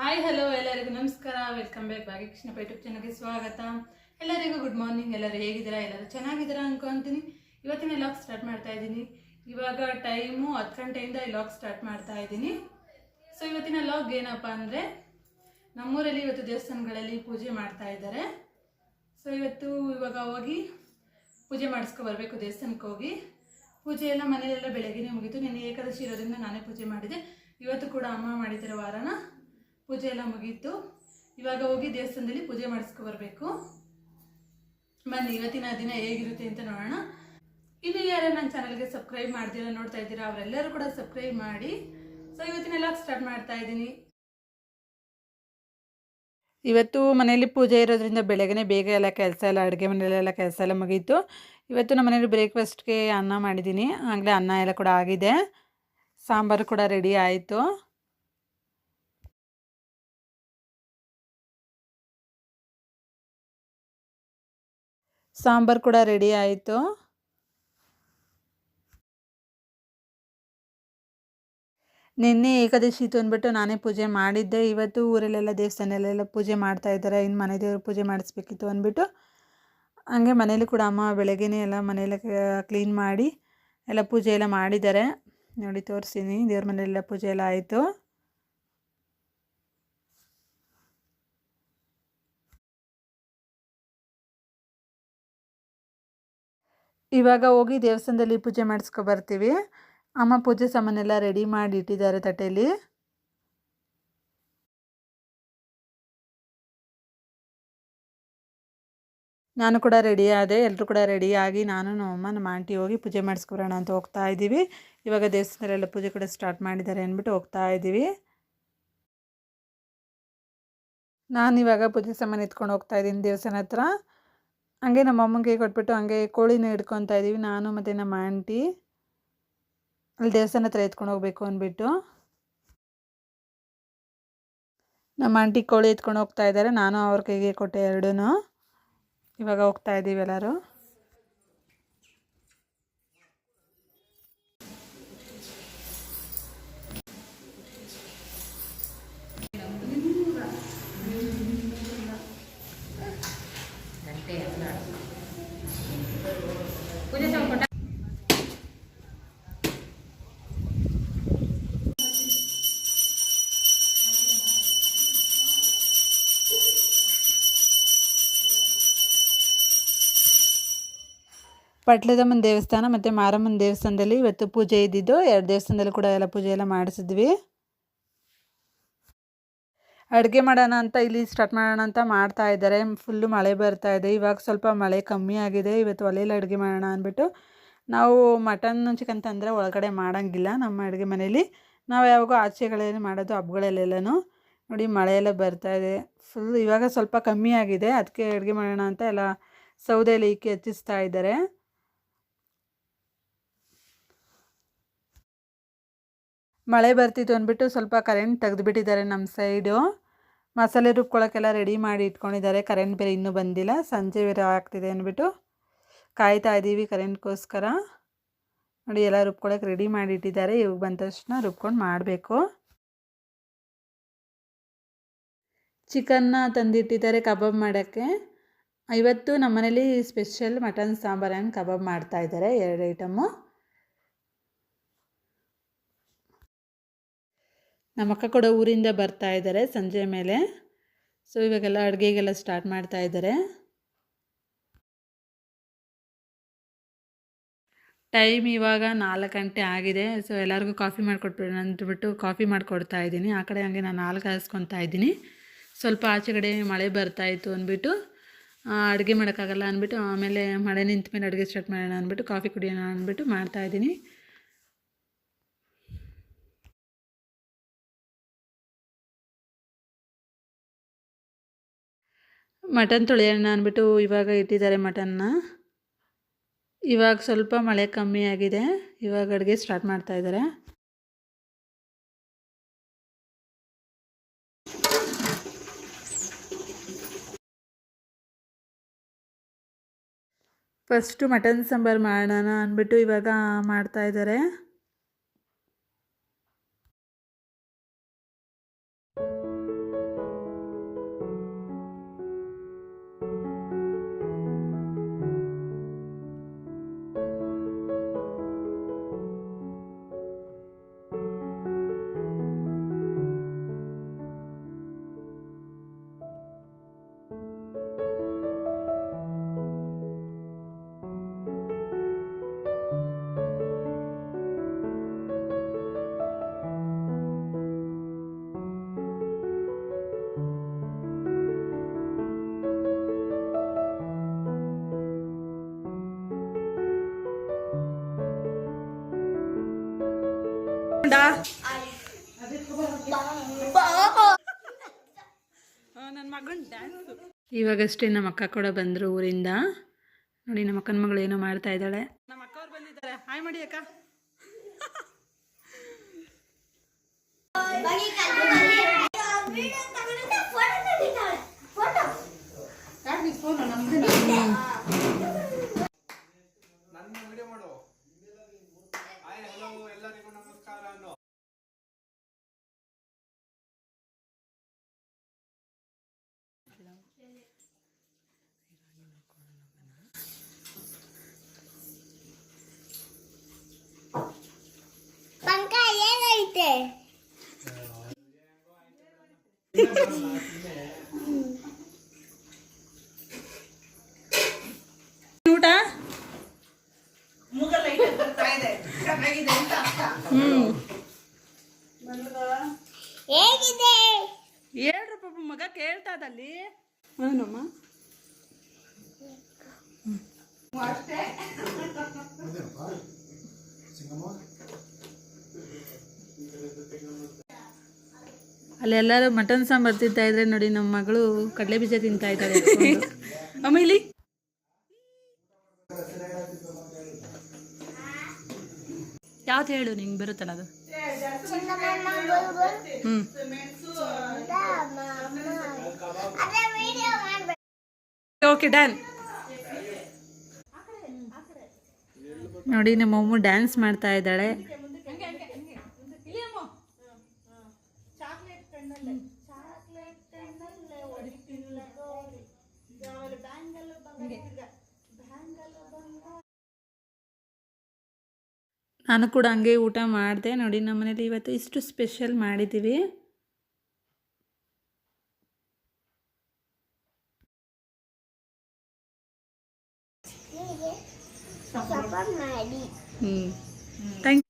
Hi hello ಎಲ್ಲರಿಗೂ ನಮಸ್ಕಾರ. Welcome back ಭಾಗ್ಯಕೃಷ್ಣ YouTube ಚಾನಲ್ಗೆ ಸ್ವಾಗತ. ಎಲ್ಲರಿಗೂ ಗುಡ್ ಮಾರ್ನಿಂಗ್ ಎಲ್ಲರೂ ಹೇಗಿದ್ದೀರಾ? ಎಲ್ಲರೂ ಚೆನ್ನಾಗಿದ್ದೀರಾ ಅನ್ಕೊತೀನಿ. ಇವತ್ತಿನ ಲಾಗ್ ಸ್ಟಾರ್ಟ್ ಮಾಡ್ತಾ ಇದ್ದೀನಿ. ಇವಾಗ ಟೈಮು ಹತ್ತು ಗಂಟೆಯಿಂದ ಈ ಲಾಗ್ ಸ್ಟಾರ್ಟ್ ಮಾಡ್ತಾ ಇದ್ದೀನಿ. ಸೊ ಇವತ್ತಿನ ಲಾಗ್ ಏನಪ್ಪ ಅಂದರೆ, ನಮ್ಮೂರಲ್ಲಿ ಇವತ್ತು ದೇವಸ್ಥಾನಗಳಲ್ಲಿ ಪೂಜೆ ಮಾಡ್ತಾ ಇದ್ದಾರೆ. ಸೊ ಇವತ್ತು ಇವಾಗ ಹೋಗಿ ಪೂಜೆ ಮಾಡಿಸ್ಕೊ ಬರಬೇಕು, ದೇವಸ್ಥಾನಕ್ಕೆ ಹೋಗಿ. ಪೂಜೆ ಎಲ್ಲ ಮನೆಯಲ್ಲೆಲ್ಲ ಬೆಳಗ್ಗೆನೇ ಮುಗಿತು. ನಿನ್ನೆ ಏಕಾದಶಿ ಇರೋದ್ರಿಂದ ನಾನೇ ಪೂಜೆ ಮಾಡಿದೆ. ಇವತ್ತು ಕೂಡ ಅಮ್ಮ ಮಾಡಿದ್ದಾರೆ ವಾರನ. ಪೂಜೆ ಎಲ್ಲ ಮುಗೀತು. ಇವಾಗ ಹೋಗಿ ದೇವಸ್ಥಾನದಲ್ಲಿ ಪೂಜೆ ಮಾಡಿಸ್ಕೊ ಬರಬೇಕು. ಬನ್ನಿ, ಇವತ್ತಿನ ದಿನ ಹೇಗಿರುತ್ತೆ ಅಂತ ನೋಡೋಣ. ಇನ್ನು ಯಾರು ನನ್ನ ಚಾನಲ್ಗೆ ಸಬ್ಸ್ಕ್ರೈಬ್ ಮಾಡ್ತೀರಾ ನೋಡ್ತಾ ಇದ್ದೀರಾ, ಅವರೆಲ್ಲರೂ ಕೂಡ ಸಬ್ಸ್ಕ್ರೈಬ್ ಮಾಡಿ. ಸೊ ಇವತ್ತಿನ ಲಾಗ್ ಸ್ಟಾರ್ಟ್ ಮಾಡ್ತಾ ಇದ್ದೀನಿ. ಇವತ್ತು ಮನೆಯಲ್ಲಿ ಪೂಜೆ ಇರೋದ್ರಿಂದ ಬೆಳಗ್ಗೆ ಬೇಗ ಎಲ್ಲ ಕೆಲಸ ಎಲ್ಲ, ಅಡುಗೆ ಮನೆಯಲ್ಲೆಲ್ಲ ಕೆಲಸ ಎಲ್ಲ ಮುಗೀತು. ಇವತ್ತು ನಮ್ಮ ಮನೇಲಿ ಬ್ರೇಕ್ಫಾಸ್ಟ್ಗೆ ಅನ್ನ ಮಾಡಿದ್ದೀನಿ. ಆಗಲೇ ಅನ್ನ ಎಲ್ಲ ಕೂಡ ಆಗಿದೆ. ಸಾಂಬಾರು ಕೂಡ ರೆಡಿ ಆಯಿತು. ಸಾಂಬಾರು ಕೂಡ ರೆಡಿ ಆಯಿತು. ನಿನ್ನೆ ಏಕಾದಶಿ ಇತ್ತು ಅಂದ್ಬಿಟ್ಟು ನಾನೇ ಪೂಜೆ ಮಾಡಿದ್ದೆ. ಇವತ್ತು ಊರಲ್ಲೆಲ್ಲ ದೇವಸ್ಥಾನಲ್ಲೆಲ್ಲ ಪೂಜೆ ಮಾಡ್ತಾ ಇದ್ದಾರೆ. ಇನ್ನು ಮನೆ ದೇವ್ರ ಪೂಜೆ ಮಾಡಿಸ್ಬೇಕಿತ್ತು ಅಂದ್ಬಿಟ್ಟು ಹಂಗೆ ಮನೇಲಿ ಕೂಡ ಅಮ್ಮ ಬೆಳಗ್ಗೆನೇ ಎಲ್ಲ ಮನೆಯೆಲ್ಲ ಕ್ಲೀನ್ ಮಾಡಿ ಎಲ್ಲ ಪೂಜೆ ಎಲ್ಲ ಮಾಡಿದ್ದಾರೆ. ನೋಡಿ ತೋರಿಸ್ತೀನಿ. ದೇವ್ರ ಮನೆಯಲ್ಲೆಲ್ಲ ಪೂಜೆ ಎಲ್ಲ ಆಯಿತು. ಇವಾಗ ಹೋಗಿ ದೇವಸ್ಥಾನದಲ್ಲಿ ಪೂಜೆ ಮಾಡಿಸ್ಕೊ ಬರ್ತೀವಿ. ಅಮ್ಮ ಪೂಜೆ ಸಾಮಾನೆಲ್ಲ ರೆಡಿ ಮಾಡಿ ಇಟ್ಟಿದ್ದಾರೆ ತಟ್ಟೆಯಲ್ಲಿ ನಾನು ಕೂಡ ರೆಡಿ ಆದೆ ಎಲ್ಲರೂ ಕೂಡ ರೆಡಿ ಆಗಿ ನಾನು, ನಮ್ಮ ನಮ್ಮ ಆಂಟಿ ಹೋಗಿ ಪೂಜೆ ಮಾಡಿಸ್ಕೊಬರೋಣ ಅಂತ ಹೋಗ್ತಾ ಇದ್ದೀವಿ. ಇವಾಗ ದೇವಸ್ಥಾನದಲ್ಲೆಲ್ಲ ಪೂಜೆ ಕೂಡ ಸ್ಟಾರ್ಟ್ ಮಾಡಿದ್ದಾರೆ ಅಂದ್ಬಿಟ್ಟು ಹೋಗ್ತಾ ಇದ್ದೀವಿ. ನಾನು ಇವಾಗ ಪೂಜೆ ಸಾಮಾನು ಎತ್ಕೊಂಡು ಹೋಗ್ತಾ ಇದ್ದೀನಿ ದೇವಸ್ಥಾನ ಹತ್ರ. ಹಂಗೆ ನಮ್ಮ ಅಮ್ಮಂಗೆ ಕೊಟ್ಬಿಟ್ಟು ಹಂಗೆ ಕೋಳಿನ ಹಿಡ್ಕೊತಾ ಇದ್ದೀವಿ ನಾನು ಮತ್ತು ನಮ್ಮ ಆಂಟಿ. ಅಲ್ಲಿ ದೇವಸ್ಥಾನ ಹತ್ರ ಎತ್ಕೊಂಡು ಹೋಗ್ಬೇಕು ಅಂದ್ಬಿಟ್ಟು. ನಮ್ಮ ಆಂಟಿ ಕೋಳಿ ಎತ್ಕೊಂಡು ಹೋಗ್ತಾ ಇದ್ದಾರೆ ನಾನು ಅವ್ರ ಕೈಗೆ ಕೊಟ್ಟೆ ಎರಡೂ ಇವಾಗ ಹೋಗ್ತಾ ಇದ್ದೀವಿ ಎಲ್ಲರೂ. ಪಟ್ಲದಮ್ಮನ ದೇವಸ್ಥಾನ ಮತ್ತು ಮಾರಮ್ಮನ ದೇವಸ್ಥಾನದಲ್ಲಿ ಇವತ್ತು ಪೂಜೆ ಇದ್ದಿದ್ದು. ಎರಡು ದೇವಸ್ಥಾನದಲ್ಲಿ ಕೂಡ ಎಲ್ಲ ಪೂಜೆ ಎಲ್ಲ ಮಾಡಿಸಿದ್ವಿ. ಅಡುಗೆ ಮಾಡೋಣ ಅಂತ ಇಲ್ಲಿ ಸ್ಟಾರ್ಟ್ ಮಾಡೋಣ ಅಂತ ಮಾಡ್ತಾ ಇದ್ದಾರೆ. ಫುಲ್ಲು ಮಳೆ ಬರ್ತಾ ಇದೆ. ಇವಾಗ ಸ್ವಲ್ಪ ಮಳೆ ಕಮ್ಮಿ ಆಗಿದೆ. ಇವತ್ತು ಒಲೆಯಲ್ಲಿ ಅಡುಗೆ ಮಾಡೋಣ ಅಂದ್ಬಿಟ್ಟು ನಾವು ಮಟನ್ ಚಿಕನ್ ತಂದರೆ ಒಳಗಡೆ ಮಾಡೋಂಗಿಲ್ಲ ನಮ್ಮ ಅಡುಗೆ ಮನೇಲಿ ನಾವು ಯಾವಾಗೂ ಆಚೆಗಳಲ್ಲಿ ಮಾಡೋದು ಹಬ್ಬಗಳಲ್ಲೆಲ್ಲನೂ. ನೋಡಿ ಮಳೆ ಎಲ್ಲ ಬರ್ತಾ ಇದೆ. ಫುಲ್ ಇವಾಗ ಸ್ವಲ್ಪ ಕಮ್ಮಿ ಆಗಿದೆ. ಅದಕ್ಕೆ ಅಡುಗೆ ಮಾಡೋಣ ಅಂತ ಎಲ್ಲ ಸೌದೆಯಲ್ಲಿ ಇಕ್ಕಿ ಹೆಚ್ಚಿಸ್ತಾ ಇದ್ದಾರೆ. ಮಳೆ ಬರ್ತಿತ್ತು ಅಂದ್ಬಿಟ್ಟು ಸ್ವಲ್ಪ ಕರೆಂಟ್ ತೆಗೆದುಬಿಟ್ಟಿದ್ದಾರೆ ನಮ್ಮ ಸೈಡು. ಮಸಾಲೆ ರುಬ್ಕೊಳ್ಳೋಕ್ಕೆಲ್ಲ ರೆಡಿ ಮಾಡಿ ಇಟ್ಕೊಂಡಿದ್ದಾರೆ. ಕರೆಂಟ್ ಬೇರೆ ಇನ್ನೂ ಬಂದಿಲ್ಲ. ಸಂಜೆ ಬೇರೆ ಆಗ್ತಿದೆ ಅಂದ್ಬಿಟ್ಟು ಕಾಯ್ತಾ ಇದ್ದೀವಿ ಕರೆಂಟ್ಗೋಸ್ಕರ. ನೋಡಿ, ಎಲ್ಲ ರುಬ್ಕೊಳ್ಳೋಕೆ ರೆಡಿ ಮಾಡಿ ಇಟ್ಟಿದ್ದಾರೆ. ಇವಾಗ ಬಂದ ತಕ್ಷಣ ರುಬ್ಕೊಂಡು ಮಾಡಬೇಕು. ಚಿಕನ್ನ ತಂದಿಟ್ಟಿದ್ದಾರೆ ಕಬಾಬ್ ಮಾಡೋಕ್ಕೆ. ಇವತ್ತು ನಮ್ಮನೇಲಿ ಸ್ಪೆಷಲ್ ಮಟನ್ ಸಾಂಬಾರು ಆ್ಯಂಡ್ ಕಬಾಬ್ ಮಾಡ್ತಾಯಿದ್ದಾರೆ ಎರಡು ಐಟಮು ನಮ್ಮ ಅಕ್ಕ ಕೂಡ ಊರಿಂದ ಬರ್ತಾ ಇದ್ದಾರೆ ಸಂಜೆ ಮೇಲೆ. ಸೊ ಇವಾಗೆಲ್ಲ ಅಡುಗೆಗೆಲ್ಲ ಸ್ಟಾರ್ಟ್ ಮಾಡ್ತಾ ಇದ್ದಾರೆ. ಟೈಮ್ ಇವಾಗ ನಾಲ್ಕು ಗಂಟೆ ಆಗಿದೆ. ಸೊ ಎಲ್ಲರಿಗೂ ಕಾಫಿ ಮಾಡಿಕೊಟ್ಬಿಡೋಣ ಅಂದ್ಬಿಟ್ಟು ಕಾಫಿ ಮಾಡಿಕೊಡ್ತಾ ಇದ್ದೀನಿ. ಆ ಕಡೆ ಹಂಗೆ ನಾನು ನಾಲ್ಕು ಕಾಯಿಸ್ಕೊತಾ ಇದ್ದೀನಿ. ಸ್ವಲ್ಪ ಆಚೆ ಕಡೆ ಮಳೆ ಬರ್ತಾಯಿತ್ತು ಅಂದ್ಬಿಟ್ಟು ಅಡುಗೆ ಮಾಡೋಕ್ಕಾಗಲ್ಲ ಅಂದ್ಬಿಟ್ಟು, ಆಮೇಲೆ ಮಳೆ ನಿಂತ ಮೇಲೆ ಅಡುಗೆ ಸ್ಟಾರ್ಟ್ ಮಾಡೋಣ ಅಂದ್ಬಿಟ್ಟು ಕಾಫಿ ಕುಡಿಯೋಣ ಅಂದ್ಬಿಟ್ಟು ಮಾಡ್ತಾಯಿದ್ದೀನಿ ಮಟನ್ ತೊಳೆಯೋಣ ಅಂದ್ಬಿಟ್ಟು ಇವಾಗ ಇಟ್ಟಿದ್ದಾರೆ ಮಟನ್ನ. ಇವಾಗ ಸ್ವಲ್ಪ ಮಳೆ ಕಮ್ಮಿ ಆಗಿದೆ. ಇವಾಗ ಅಡುಗೆ ಸ್ಟಾರ್ಟ್ ಮಾಡ್ತಾ ಇದ್ದಾರೆ. ಫಸ್ಟು ಮಟನ್ ಸಾಂಬಾರು ಮಾಡೋಣ ಅಂದ್ಬಿಟ್ಟು ಇವಾಗ ಮಾಡ್ತಾ ನನ್ನ ಮಗನ ಡ್ಯಾನ್ಸ್ ಇವಾಗಷ್ಟೇ ನಮ್ಮ ಅಕ್ಕ ಕೂಡ ಬಂದರು ಊರಿಂದ. ನೋಡಿ ನಮ್ಮ ಅಕ್ಕನ ಮಗಳು ಏನೋ ಮಾಡ್ತಾ ಇದ್ದಾಳೆ. ನಮ್ಮ ಅಕ್ಕ ಅವ್ರು ಬಂದಿದ್ದಾರೆ. ಹಾಯ್ ಮಾಡಿ ಅಕ್ಕ. ನನ್ನ ವಿಡಿಯೋ ಮಾಡು ಹಾಯ್ ಹಲೋ ಎಲ್ಲರಿಗೂ ನಮಸ್ಕಾರ ಅನ್ನೋ ಪಂಕ ಏನೈತೆ ಊಟ? ಹೇಗಿದೆ? ಹೇಳ್ರಿ ಪಾಪ ಮಗ ಕೇಳ್ತಾ ಇದ್ದಲ್ಲಿ ಅವನಮ್ಮ ಅಲ್ಲೆಲ್ಲರೂ ಮಟನ್ ಸಾಂಬಾರ್ ತಿಂತಾ ಇದ್ರೆ ನೋಡಿ ನಮ್ಮ ಮಗಳು ಕಡಲೆ ಬೀಜ ತಿಂತಾ ಇದ್ದಾರೆ. ಅಮ್ಮ ಯಾವ್ದು ಹೇಳು, ನಿಂಗೆ ಬರುತ್ತಲ್ಲ ಅದು? ಹ್ಮ್. ಓಕೆ ಡನ್ ನೋಡಿ ನಮ್ಮ ಅಮ್ಮ ಡ್ಯಾನ್ಸ್ ಮಾಡ್ತಾ ಇದ್ದಾಳೆ. ನಾನು ಕೂಡ ಹಂಗೆ ಊಟ ಮಾಡಿದೆ. ನೋಡಿ ನಮ್ಮ ಮನೇಲಿ ಇವತ್ತು ಇಷ್ಟು ಸ್ಪೆಷಲ್ ಮಾಡಿದ್ದೀವಿ. ಮಾಡಿ ಹ್ಞೂ ಥ್ಯಾಂಕ್